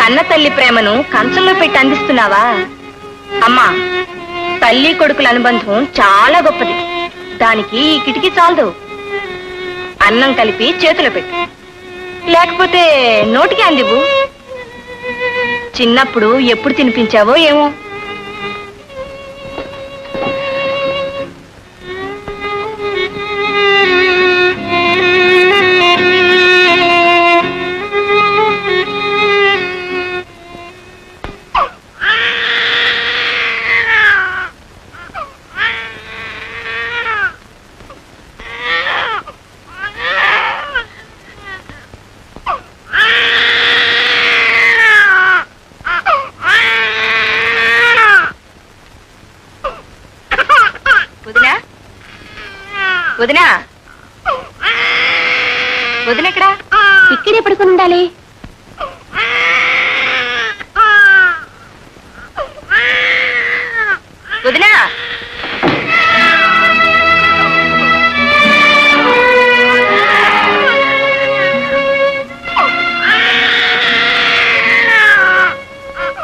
కన్న తల్లి ప్రేమను కంచంలో పెట్టి అందిస్తున్నావా? అమ్మా తల్లి కొడుకుల అనుబంధం చాలా గొప్పది. దానికి ఈ కిటికీ చాలదు. అన్నం కలిపి చేతిలో పెట్టు. లేకపోతే నోటికి అందివు చిన్నప్పుడు ఎప్పుడు తినిపించావో ఏమో. వదినా. వదిన ఎక్కడా? ఇక్కడే పడుకుని ఉండాలి. వదినా.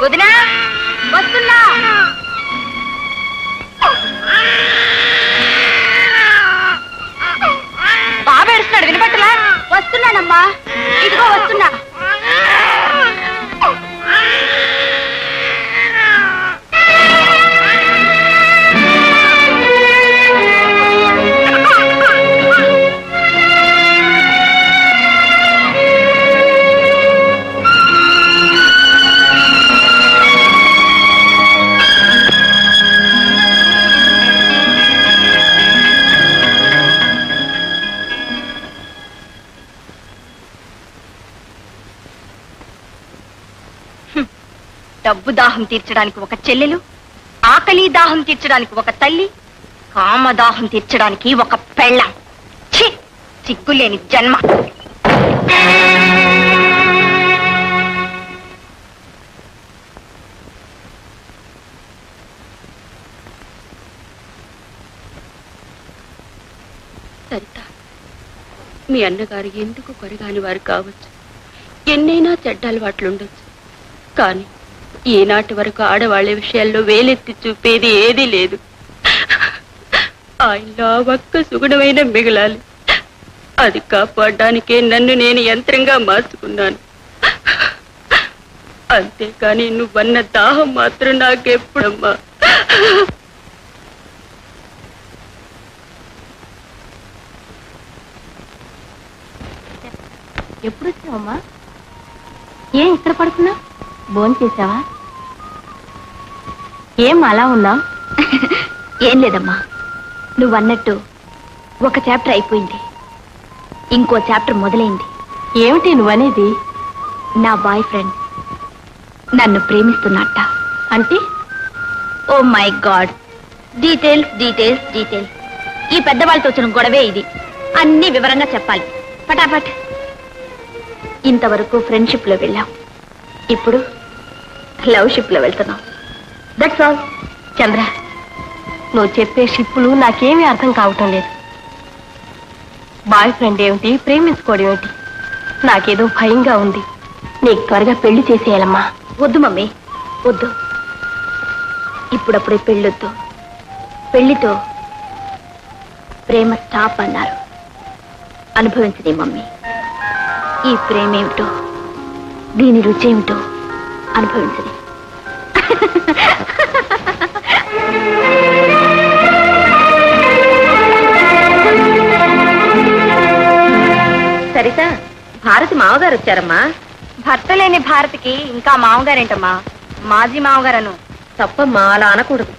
వదినా. డబ్బు దాహం తీర్చడానికి ఒక చెల్లెలు ఆకలి దాహం తీర్చడానికి ఒక తల్లి కామ దాహం తీర్చడానికి ఒక పెళ్ళం. ఛీ! సిగ్గులేని జన్మ. సరిత మీ అన్నగారు ఎందుకు కొరగాని వారు కావచ్చు? ఎన్నైనా చెడ్డ అలవాట్లుండొచ్చు. కానీ ఈనాటి వరకు ఆడవాళ్ళ విషయాల్లో వేలెత్తి చూపేది ఏదీ లేదు. ఆయనలో ఒక్క సుగుణమైన మిగలాలి. అది కాపాడడానికే నన్ను నేను యంత్రంగా మార్చుకున్నాను. అంతేకాని నువ్వన్న దాహం మాత్రం నాకెప్పుడమ్మా? ఎప్పుడు వచ్చావమ్మా ఏం ఇక్కడ పడుకున్నా భోన్ చేసావా? ఏం అలా ఉన్నావు? ఏం లేదమ్మా. నువ్వు అన్నట్టు ఒక చాప్టర్ అయిపోయింది. ఇంకో చాప్టర్ మొదలైంది. ఏమిటి నువ్వనేది? నా బాయ్ ఫ్రెండ్ నన్ను ప్రేమిస్తున్నట్ట. అంటే? ఓ my God. Details details details. ఈ పెద్దవాళ్ళతో వచ్చిన గొడవే ఇది. అన్ని వివరంగా చెప్పాలి. పటాపట్. ఇంతవరకు ఫ్రెండ్షిప్లో వెళ్ళాం. ఇప్పుడు లవ్ షిప్లో వెళ్తున్నాం. దట్స్ ఆల్ చంద్ర నువ్వు చెప్పే షిప్పులు నాకేమీ అర్థం కావటం లేదు. బాయ్ ఫ్రెండ్ ఏమిటి ప్రేమించుకోవడం ఏమిటి? నాకేదో భయంగా ఉంది. నీకు త్వరగా పెళ్ళి చేసేయాలమ్మా. వద్దు మమ్మీ వద్దు. ఇప్పుడప్పుడే పెళ్ళొద్దు. పెళ్ళితో ప్రేమ స్టాప్ అన్నారు. అనుభవించదే మమ్మీ. ఈ ప్రేమేమిటో దీని రుచి ఏమిటో అనుభవించని సరిత భారతి మామగారు వచ్చారమ్మా. భర్త లేని భారతికి ఇంకా మామగారేంటమ్మా? మాజీ మామగారను. తప్పమ్మా అలా అనకూడదు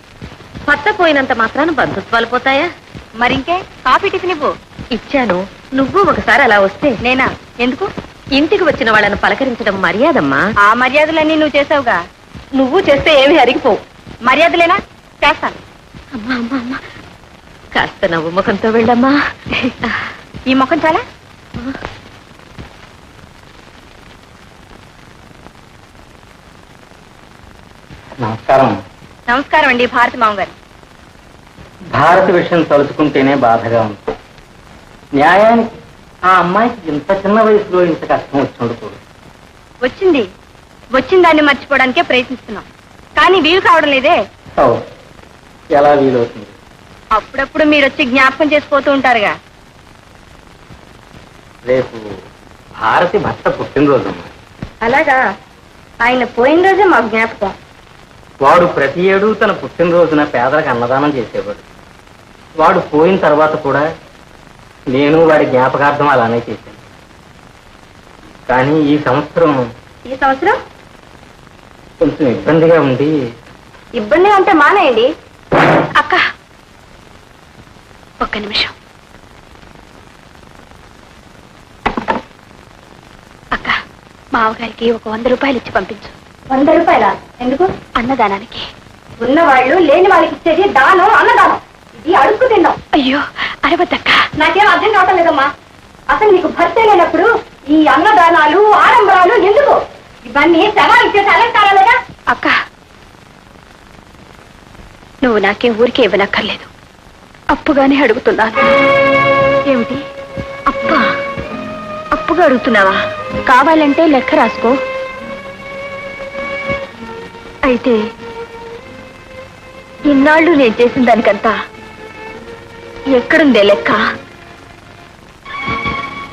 భర్త పోయినంత మాత్రాన బంధుత్వాలు పోతాయా? మరింకే కాఫీ టిఫిన్ ఇవ్వు. ఇచ్చాను. నువ్వు ఒకసారి అలా వస్తే నేనా? ఎందుకు? ఇంటికి వచ్చిన వాళ్ళను పలకరించడం మర్యాదమ్మా. ఆ మర్యాదలన్నీ నువ్వు చేసావుగా. నువ్వు చేస్తే ఏమి అరిగిపోవు. మర్యాదలేనా? చేస్తాను. అమ్మా అమ్మా అమ్మా. కాస్త నవ్వు ముఖంతో వెళ్ళమ్మా. ఈ ముఖం చాలా? నమస్కారం. నమస్కారం అండి భారతి మామగారు. భారత విషయం తలుచుకుంటేనే బాధగా ఉంది. న్యాయానికి ఆ అమ్మాయికి ఇంత చిన్న వయసులో ఇంత కష్టం వచ్చి ఉండకూడదు వచ్చింది. వచ్చిన దాన్ని మర్చిపోవడానికే ప్రయత్నిస్తున్నాం. కానీ వీలు కావడం లేదే. ఎలా వీలవుతుంది? అప్పుడప్పుడు మీరు వచ్చి జ్ఞాపకం చేసిపోతూ ఉంటారుగా. రేపు భారతి భర్త పుట్టినరోజు అమ్మా. అలాగా. ఆయన పోయిన రోజే మాకు జ్ఞాపకం. వాడు ప్రతి ఏడు తన పుట్టినరోజున పేదలకు అన్నదానం చేసేవాడు. వాడు పోయిన తర్వాత కూడా నేను వాడి జ్ఞాపకార్థం అలానే చేశాను. కానీ ఈ సంవత్సరం ఈ సంవత్సరం? కొంచెం ఇబ్బందిగా ఉండి ఇబ్బంది ఉంటే మానేయండి. అక్క ఒక్క నిమిషం. అక్క మావగారికి ఒక వంద రూపాయలు ఇచ్చి పంపించు. వంద రూపాయల? ఎందుకు? అన్నదానానికి. ఉన్నవాళ్ళు లేని వాళ్ళకి ఇచ్చేది దానం అన్నదానం. ఇది అడుక్కు తిన్నాం. అయ్యో అరవద్దక్క. నాకేం అర్థం కావటం లేదమ్మా. అసలు నీకు భర్త లేనప్పుడు ఈ అన్నదానాలు ఆడంబరాలు ఎందుకు? ఇవన్నీ శవాలు చేసే అలంకారాలుగా అక్క నువ్వు నాకేం ఊరికే ఇవ్వనక్కర్లేదు. అప్పుగానే అడుగుతున్నాను. ఏమిటి? అప్ప అప్పుగా అడుగుతున్నావా? కావాలంటే లెక్క రాసుకో. అయితే ఇన్నాళ్ళు నేను చేసిన దానికంతా ఎక్కడుందే లెక్క?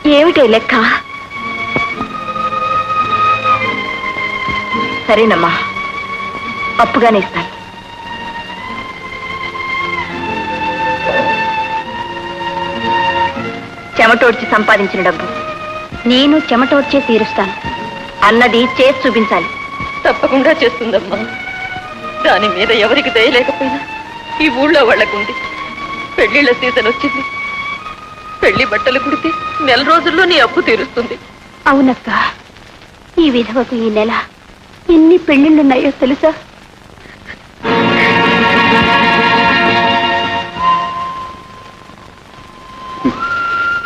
ఏమిటే లెక్క? సరేనమ్మా అప్పుగానే ఇస్తాను. చెమటోడ్చి సంపాదించిన డబ్బు. నేను చెమటోడ్చే తీరుస్తాను. అన్నది చేసి చూపించాలి. తప్పకుండా చేస్తుందమ్మా. దాని మీద ఎవరికి దయలేకపోయినా ఈ ఊళ్ళో వాళ్ళకుంది పెళ్ళిళ్ళ సీజన్ వచ్చింది. పెళ్ళి బట్టలు కుడితే నెల రోజుల్లో నీ అప్పు తీరుస్తుంది. అవునక్క ఈ విధవకు ఈ నెల ఎన్ని పెళ్ళిళ్ళున్నాయో తెలుసా?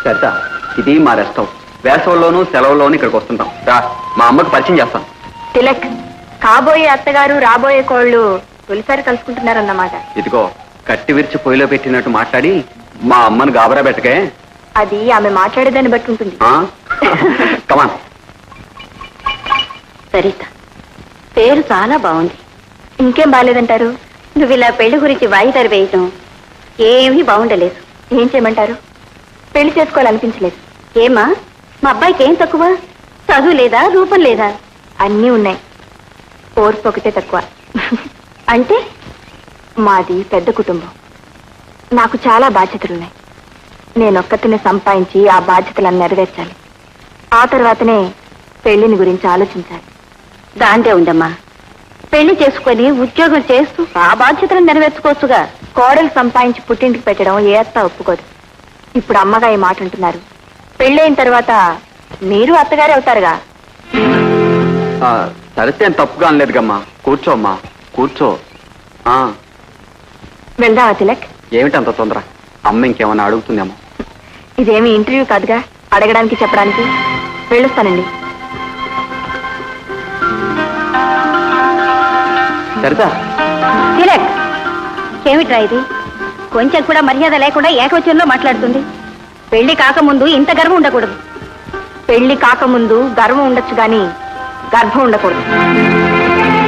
సరిత ఇది మా రెస్ట్ హౌస్ వేసవుల్లోనూ సెలవుల్లోనూ ఇక్కడికి వస్తుంటాం. రా మా అమ్మకి పరిచయం చేస్తాం. తిలక్ కాబోయే అత్తగారు రాబోయే కోళ్ళు తొలిసారి కలుసుకుంటున్నారన్నమాట. ఇదిగో కట్టి విరిచి పొయ్యిలో పెట్టినట్టు మాట్లాడి మా అమ్మని గాబరా పెట్టకే అది ఆమె మాట్లాడేదాన్ని బట్టి ఉంటుంది. కమాన్ సరిత పేరు చాలా బాగుంది. ఇంకేం బాగాలేదంటారు నువ్వు ఇలా పెళ్ళి గురించి వాయిదారి వేయటం ఏమీ బాగుండలేదు. ఏం చేయమంటారు? పెళ్ళి చేసుకోవాలనిపించలేదు. ఏమా మా అబ్బాయికి ఏం తక్కువ? చదువు లేదా రూపం లేదా? అన్నీ ఉన్నాయి. ఓర్పు ఒకటే తక్కువ. అంటే మాది పెద్ద కుటుంబం. నాకు చాలా బాధ్యతలున్నాయి. నేను ఒక్కతిని సంపాదించి ఆ బాధ్యతలను నెరవేర్చాలి. ఆ తర్వాతనే పెళ్ళిని గురించి ఆలోచించాలి. దాంతే ఉందమ్మా. పెళ్ళి చేసుకొని ఉద్యోగం చేస్తూ ఆ బాధ్యతలను నెరవేర్చుకోవచ్చుగా. కోడలు సంపాదించి పుట్టింటికి పెట్టడం ఏ అత్త ఒప్పుకోదు. ఇప్పుడు అమ్మగా ఈ మాట అంటున్నారు. పెళ్ళైన తర్వాత మీరు అత్తగారే అవుతారుగా? సరితే తప్పుగా అనలేదుగమ్మా. కూర్చో అమ్మా కూర్చో. ఆ, వెళ్దామా తిలక్? ఏమిటి అంత తొందర? అమ్మ ఇంకేమన్నా అడుగుతుందేమో. ఇదేమి ఇంటర్వ్యూ కాదుగా అడగడానికి చెప్పడానికి. వెళ్ళొస్తానండి. సరిత. తిలక్ ఏమిట్రా ఇది? కొంచెం కూడా మర్యాద లేకుండా ఏకవచనంలో మాట్లాడుతుంది. పెళ్ళి కాకముందు ఇంత గర్వం ఉండకూడదు. పెళ్ళి కాకముందు గర్వం ఉండొచ్చు గాని గర్భం ఉండకూడదు.